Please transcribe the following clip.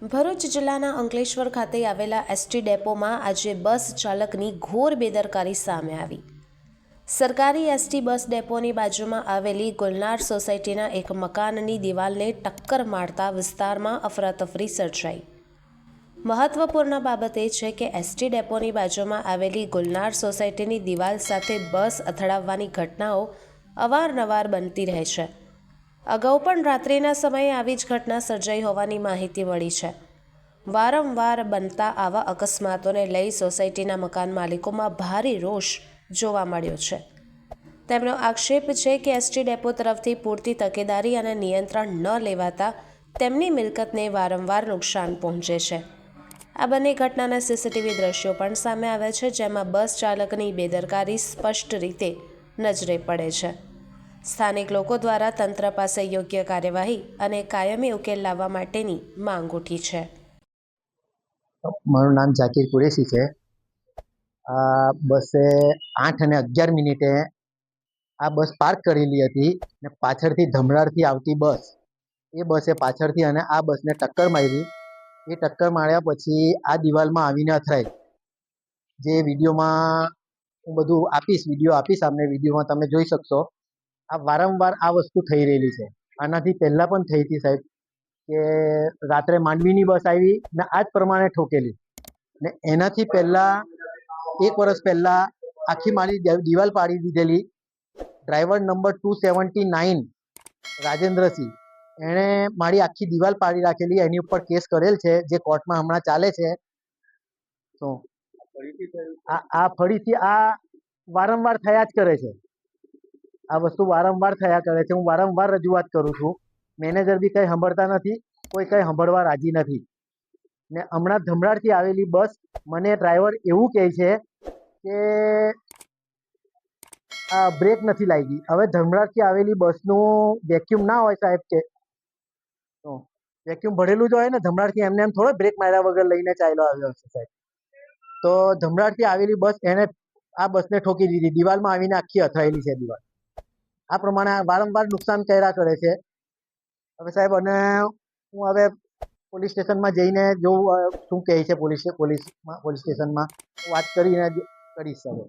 ભરૂચ જિલ્લાના અંકલેશ્વર ખાતે આવેલા એસટી ડેપોમાં આજે બસ ચાલકની ઘોર બેદરકારી સામે આવી. સરકારી એસટી બસ ડેપોની બાજુમાં આવેલી ગુલનાર સોસાયટીના એક મકાનની દિવાલને ટક્કર મારતા વિસ્તારમાં અફરાતફરી સર્જાઈ. મહત્વપૂર્ણ બાબત એ છે કે એસટી ડેપોની બાજુમાં આવેલી ગુલનાર સોસાયટીની દિવાલ સાથે બસ અથડાવવાની ઘટનાઓ અવારનવાર બનતી રહે છે. અગાઉ પણ રાત્રિના સમયે આવી જ ઘટના સર્જાઈ હોવાની માહિતી મળી છે. વારંવાર બનતા આવા અકસ્માતોને લઈ સોસાયટીના મકાન માલિકોમાં ભારે રોષ જોવા મળ્યો છે. તેમનો આક્ષેપ છે કે એસટી ડેપો તરફથી પૂરતી તકેદારી અને નિયંત્રણ ન લેવાતા તેમની મિલકતને વારંવાર નુકસાન પહોંચે છે. આ બંને ઘટનાના સીસીટીવી દ્રશ્યો પણ સામે આવ્યા છે, જેમાં બસ ચાલકની બેદરકારી સ્પષ્ટ રીતે નજરે પડે છે. સ્થાનિક લોકો દ્વારા તંત્ર પાસે યોગ્ય કાર્યવાહી અને કાયમી ઉકેલ લાવવા માટેની માંગ ઉઠી છે. મારું નામ જાકીર કુરેશી છે. આ બસે આઠ અને અગિયાર મિનિટે આ બસ પાર્ક કરેલી હતી ને પાછળથી ધમરાડથી આવતી બસ, એ બસે પાછળથી અને આ બસને ટક્કર મારી. એ ટક્કર માર્યા પછી આ દિવાલમાં આવીને અથડાઈ. જે વિડીયોમાં હું બધું આપીશ, વીડિયો આપીશ, આપને વિડીયોમાં તમે જોઈ શકશો. આ વારંવાર આ વસ્તુ થઈ રહેલી છે. આનાથી પહેલાં પણ થઈ હતી સાહેબ, કે રાત્રે માંડવીની બસ આવી ને આ જ પ્રમાણે ઠોકેલી. ને એનાથી પહેલા, એક વર્ષ પહેલા આખી મારી દિવાલ પાડી દીધેલી. Driver number two seventy nine, Rajendrasinh. એણે મારી આખી દિવાલ પાડી રાખેલી, એની ઉપર કેસ કરેલ છે, જે કોર્ટમાં હમણાં ચાલે છે. તો આ ફરીથી આ વારંવાર થયા જ કરે છે. આ વસ્તુ વારંવાર થયા કરે છે. હું વારંવાર રજૂઆત કરું છું. મેનેજર બી કંઈ સાંભળતા નથી, કોઈ કંઈ સાંભળવા રાજી નથી. ને હમણાં ધમરાડથી આવેલી બસ મને ડ્રાઈવર એવું કહે છે કે આ બ્રેક નથી લાગી. હવે ધમરાડથી આવેલી બસનું વેક્યુમ ના હોય સાહેબ કે વેક્યુમ ભરેલું જ હોય ને, ધમરાડથી એમને એમ થોડો બ્રેક માર્યા વગર લઈને ચાલ્યો આવ્યો હશે સાહેબ. તો ધમરાડથી આવેલી બસ એને આ બસને ઠોકી દીધી. દિવાલમાં આવીને આખી અથડાયેલી છે દિવાલ. આ પ્રમાણે વારંવાર નુકસાન કર્યા કરે છે. હવે સાહેબ, અને હું હવે પોલીસ સ્ટેશનમાં જઈને જોઉં શું કહે છે પોલીસ પોલીસ પોલીસ સ્ટેશનમાં? વાત કરીને કરીશ હવે.